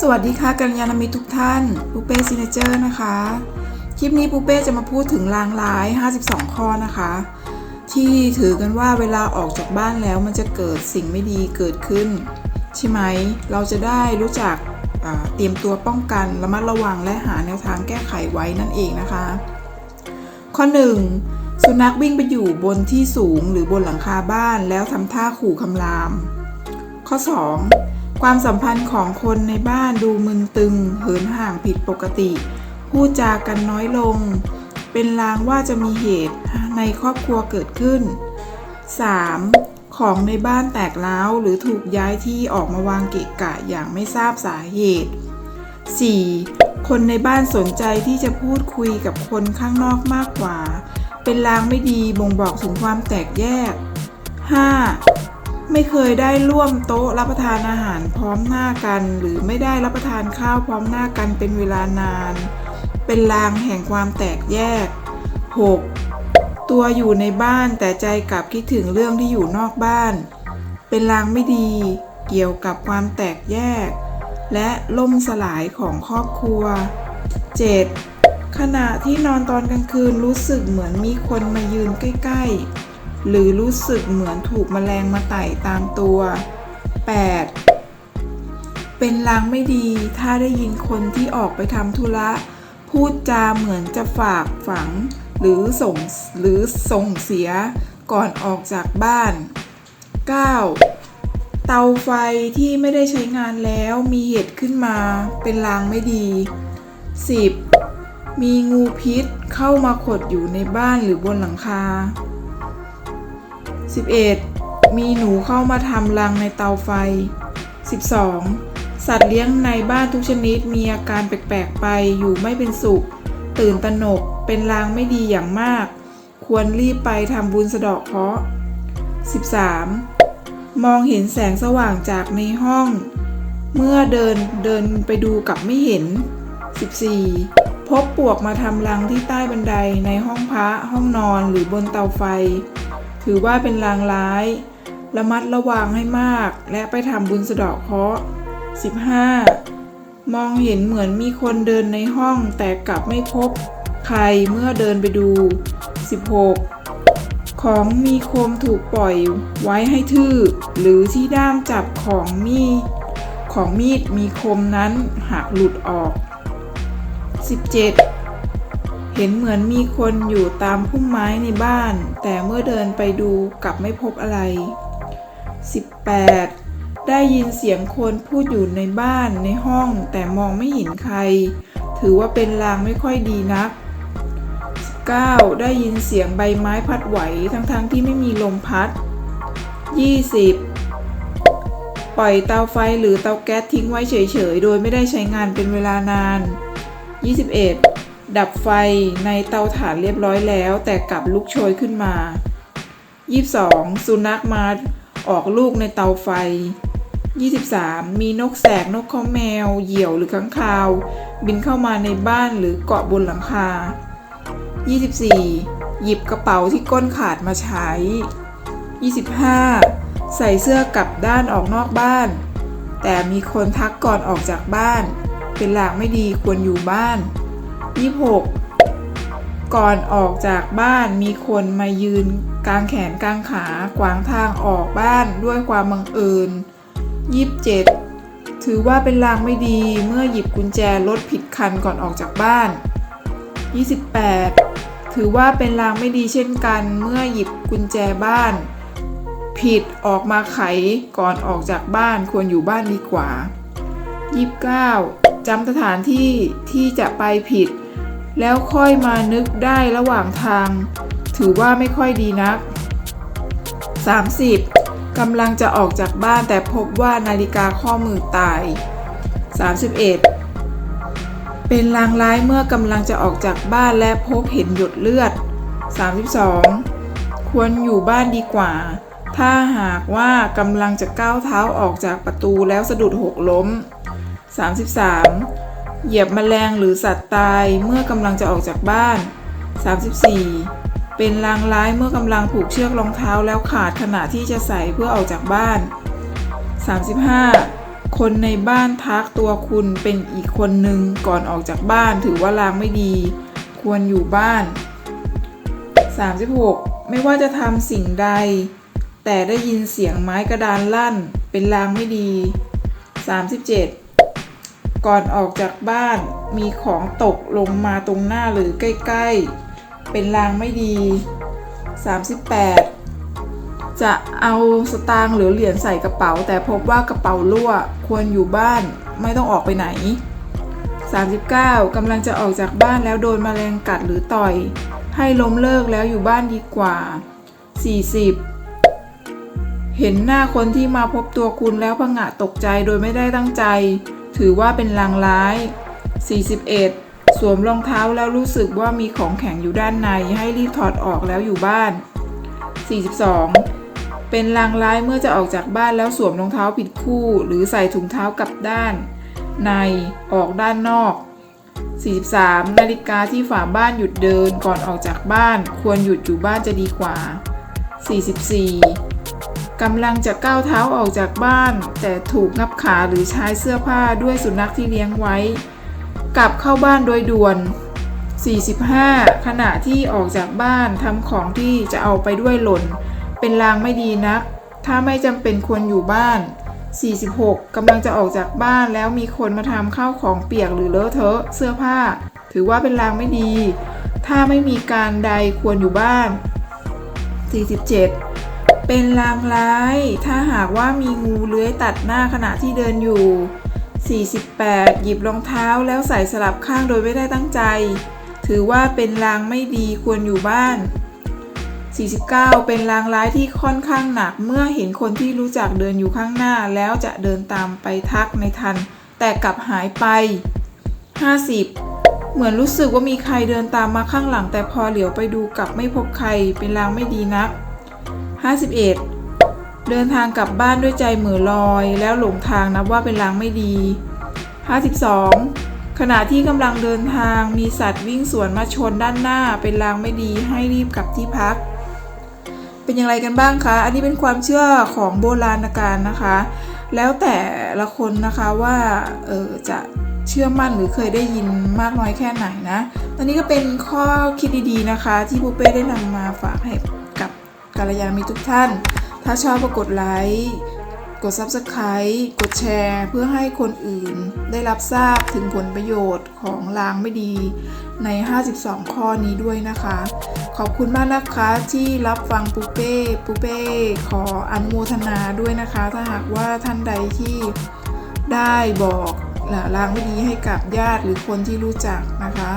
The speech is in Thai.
สวัสดีค่ะกัลยาณมิตรทุกท่านปูเป้ซิเนเจอร์นะคะ คลิปนี้ปูเป้จะมาพูดถึงลางร้าย 52 ข้อนะคะ ที่ถือกันว่าเวลาออกจากบ้านแล้วมันจะเกิดสิ่งไม่ดีเกิดขึ้น ใช่ไหม เราจะได้รู้จักเตรียมตัวป้องกันระมัดระวังและหาแนวทางแก้ไขไว้นั่นเองนะคะ ข้อ 1. สุนัขวิ่งไปอยู่บนที่สูงหรือบนหลังคาบ้านแล้วทำท่าขู่คำราม ข้อ 2. ความสัมพันธ์ของคนในบ้านดูมึนตึง เหินห่างผิดปกติ พูดจากันน้อยลง เป็นลางว่าจะมีเหตุในครอบครัวเกิดขึ้น 3. ของในบ้านแตกร้าวหรือถูกย้ายที่ออกมาวางเกะกะอย่างไม่ทราบสาเหตุ 4. คนในบ้านสนใจที่จะพูดคุยกับคนข้างนอกมากกว่า เป็นลางไม่ดีบ่งบอกถึงความแตกแยก 5. ไม่เคยได้ร่วมโต๊ะรับประทานอาหารพร้อมหน้ากัน หรือไม่ได้รับประทานข้าวพร้อมหน้ากันเป็นเวลานาน เป็นลางแห่งความแตกแยก 6. ตัวอยู่ในบ้านแต่ใจกลับคิดถึงเรื่องที่อยู่นอกบ้าน เป็นลางไม่ดี เกี่ยวกับความแตกแยก และล่มสลายของครอบครัว 7. ขณะที่นอนตอนกลางคืนรู้สึกเหมือนมีคนมายืนใกล้ ๆ หรือรู้สึกเหมือนถูกแมลงมาไต่ตามตัว 8. เป็นลางไม่ดีถ้าได้ยินคนที่ออกไปทำธุระ พูดจาเหมือนจะฝากฝัง หรือส่งหรือส่งเสียก่อนออกจากบ้าน 9. เตาไฟที่ไม่ได้ใช้งานแล้วมีเหตุขึ้นมา เป็นลางไม่ดี 10. มีงูพิษเข้ามาขดอยู่ในบ้านหรือบนหลังคา 11. มีหนูเข้ามาทำรังในเตาไฟ 12. สัตว์เลี้ยงในบ้านทุกชนิดมีอาการแปลกๆไปอยู่ไม่เป็นสุข ตื่นตระหนกเป็นลางไม่ดีอย่างมาก ควรรีบไปทำบุญสะเดาะเคราะห์ 13. มองเห็นแสงสว่างจากในห้อง เมื่อเดินเดินไปดูกลับไม่เห็น 14. พบปวกมาทำรังที่ใต้บันไดในห้องพระห้องนอนหรือบนเตาไฟ ถือว่าเป็นลางร้าย ระมัดระวังให้มาก และไปทำบุญสะเดาะเคราะห์ 15. มองเห็นเหมือนมีคนเดินในห้องแต่กลับไม่พบ ใครเมื่อเดินไปดู 16. ของมีคมถูกปล่อยไว้ให้ทื่อ หรือที่ด้ามจับของมีของมีดมีคมนั้นหักหลุดออก 17. เห็นเหมือนมีคนอยู่ตามพุ่มไม้ในบ้าน แต่เมื่อเดินไปดูกลับไม่พบอะไร 18. ได้ยินเสียงคนพูดอยู่ในบ้านในห้อง แต่มองไม่เห็นใคร ถือว่าเป็นลางไม่ค่อยดีนัก 19. ได้ยินเสียงใบไม้พัดไหวทั้งๆทที่ไม่มีลมพัด 20. ปล่อยเตาไฟหรือเตาแก๊สทิ้งไว้เฉยๆ โดยไม่ได้ใช้งานเป็นเวลานาน 21. ดับไฟในเตาถ่านเรียบร้อยแล้ว แต่กลับลุกโชยขึ้นมา 22. สุนัขมาออกลูกในเตาไฟ 23. มีนกแสกนกข้อแมว เหยี่ยวหรือค้างคาว บินเข้ามาในบ้านหรือเกาะบนหลังคา 24. หยิบกระเป๋าที่ก้นขาดมาใช้ 25. ใส่เสื้อกลับด้านออกนอกบ้าน แต่มีคนทักก่อนออกจากบ้าน เป็นหลางไม่ดีควรอยู่บ้าน 26. ก่อนออกจากบ้านมีคนมายืนกลางแขนกลางขาขวางทางออกบ้านด้วยความบังเอิญ 27. ถือว่าเป็นลางไม่ดีเมื่อหยิบกุญแจรถผิดคันก่อนออกจากบ้าน 28. ถือว่าเป็นลางไม่ดีเช่นกันเมื่อหยิบกุญแจบ้าน ผิดออกมาไขก่อนออกจากบ้านควรอยู่บ้านดีกว่า 29. จำสถานที่ที่จะไปผิด แล้วค่อยมานึกได้ระหว่างทาง ถือว่าไม่ค่อยดีนัก 30. กำลังจะออกจากบ้านแต่พบว่านาฬิกาข้อมือตาย 31. เป็นลางร้ายเมื่อกำลังจะออกจากบ้านและพบเห็นหยดเลือด 32. ควรอยู่บ้านดีกว่า ถ้าหากว่ากำลังจะก้าวเท้าออกจากประตูแล้วสะดุดหกล้ม 33. เหยียบแมลงหรือสัตว์ตายเมื่อกำลังจะออกจากบ้าน 34. เป็นลางร้ายเมื่อกำลังผูกเชือกรองเท้าแล้วขาดขณะที่จะใส่เพื่อออกจากบ้าน 35. คนในบ้านทักตัวคุณเป็นอีกคนหนึ่งก่อนออกจากบ้านถือว่าลางไม่ดี ควรอยู่บ้าน 36 ไม่ว่าจะทำสิ่งใด แต่ได้ยินเสียงไม้กระดานลั่น เป็นลางไม่ดี 37 ก่อนออกจากบ้านมีของตกลงมาตรงหน้าหรือใกล้ๆ เป็นลางไม่ดี 38 จะเอาสตางค์หรือเหรียญใส่กระเป๋า แต่พบว่ากระเป๋ารั่วควรอยู่บ้านไม่ต้องออกไปไหน 39กำลังจะออกจากบ้านแล้วโดนแมลงกัดหรือต่อย ให้ล้มเลิกแล้วอยู่บ้านดีกว่า 40 เห็นหน้าคนที่มาพบตัวคุณแล้วผงะตกใจโดยไม่ได้ตั้งใจ ถือว่าเป็นลางร้าย 41 สวมรองเท้าแล้วรู้สึกว่ามีของแข็งอยู่ด้านในให้รีบถอดออกแล้วอยู่บ้าน 42 เป็นลางร้ายเมื่อจะออกจากบ้านแล้วสวมรองเท้าผิดคู่ หรือใส่ถุงเท้ากลับด้าน ในออกด้านนอก 43 นาฬิกาที่ฝาบ้านหยุดเดินก่อนออกจากบ้าน ควรหยุดอยู่บ้านจะดีกว่า 44 กำลังจะก้าวเท้าออกจากบ้าน แต่ถูกงับขาหรือใช้เสื้อผ้าด้วยสุนัขที่เลี้ยงไว้ กลับเข้าบ้านโดยด่วน 45 ขณะที่ออกจากบ้านทำของที่จะเอาไปด้วยหล่น เป็นลางไม่ดีนัก ถ้าไม่จำเป็นควรอยู่บ้าน 46 กำลังจะออกจากบ้านแล้วมีคนมาทำข้าวของเปียกหรือเลอะเทอะเสื้อผ้า ถือว่าเป็นลางไม่ดี ถ้าไม่มีการใดควรอยู่บ้าน 47 เป็นลางร้าย ถ้าหากว่ามีงูเลื้อยตัดหน้าขณะที่เดินอยู่ 48 หยิบรองเท้าแล้วใส่สลับข้างโดยไม่ได้ตั้งใจ ถือว่าเป็นลางไม่ดีควรอยู่บ้าน 49 เป็นลางร้ายที่ค่อนข้างหนักเมื่อเห็นคนที่รู้จักเดินอยู่ข้างหน้าแล้วจะเดินตามไปทักในทัน แต่กลับหายไป 50เหมือนรู้สึกว่ามีใครเดินตามมาข้างหลังแต่พอเหลียวไปดูกลับไม่พบใครเป็นลางไม่ดีนัก 51 เดินทางกลับบ้านด้วยใจเหม่อลอย แล้วหลงทางนับว่าเป็นลางไม่ดี 52 ขณะที่กำลังเดินทางมีสัตว์วิ่งสวนมาชนด้านหน้าเป็นลางไม่ดีให้รีบกลับที่พัก เป็นอย่างไรกันบ้างคะ อันนี้เป็นความเชื่อของโบราณการนะคะ แล้วแต่ละคนนะคะว่าเออจะเชื่อมั่นหรือเคยได้ยินมากน้อยแค่ไหนนะ ตอนนี้ก็เป็นข้อคิดดีๆนะคะ ที่ปูเป้ได้นำมาฝากให้กับ กัลยาณมิตรทุกท่าน ถ้าชอบก็กดไลค์กด Subscribe กดแชร์ เพื่อให้คนอื่นได้รับทราบถึงผลประโยชน์ของลางไม่ดีใน 52 ข้อนี้ด้วยนะคะ ขอบคุณมากนะคะที่รับฟังปูเป้ปูเป้ขออนุโมทนาด้วยนะคะ ถ้าหากว่าท่านใดที่ได้บอกลางไม่ดีให้กับญาติหรือคนที่รู้จักนะคะ